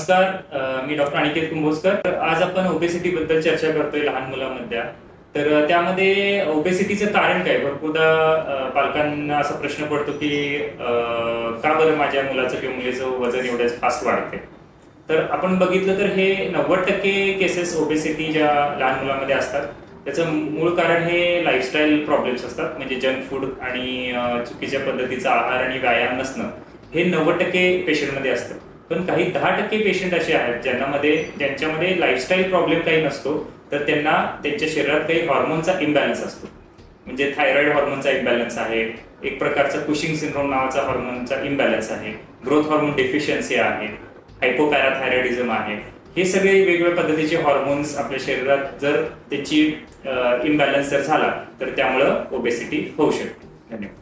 नमस्कार मी डॉक्टर अनिकेत कुंभोजकर. तर आज आपण ओबेसिटी बद्दल चर्चा करतोय लहान मुलांमध्ये. तर त्यामध्ये ओबेसिटीचं कारण काय? भरपूरदा पालकांना असा प्रश्न पडतो की का बरं माझ्या मुलाचं किंवा मुलीचं वजन एवढ्याच फास्ट वाढते तर आपण बघितलं तर हे नव्वद टक्के केसेस ओबेसिटी ज्या लहान मुलांमध्ये असतात त्याचं मूळ कारण हे लाईफस्टाईल प्रॉब्लेम्स असतात. म्हणजे जंक फूड आणि चुकीच्या पद्धतीचा आहार आणि व्यायाम नसणं. हे नव्वद टक्के पेशंटमध्ये असतं. पण काही दहा टक्के पेशंट असे आहेत ज्यांनामध्ये ज्यांच्यामध्ये लाईफस्टाईल प्रॉब्लेम काही नसतो तर त्यांना त्यांच्या शरीरात काही हॉर्मोनचा इम्बॅलन्स असतो. म्हणजे थायरॉइड हॉर्मोनचा इम्बॅलन्स आहे एक प्रकारचा कुशिंग सिंड्रोम नावाचा हॉर्मोनचा इम्बॅलन्स आहे ग्रोथ हॉर्मोन डेफिशियन्सी आहे हायपोपॅराथायरॉइडिझम आहे. हे सगळे वेगवेगळ्या पद्धतीचे हॉर्मोन्स आपल्या शरीरात जर त्याची इम्बॅलन्स जर झाला तर त्यामुळं ओबेसिटी होऊ शकते. धन्यवाद.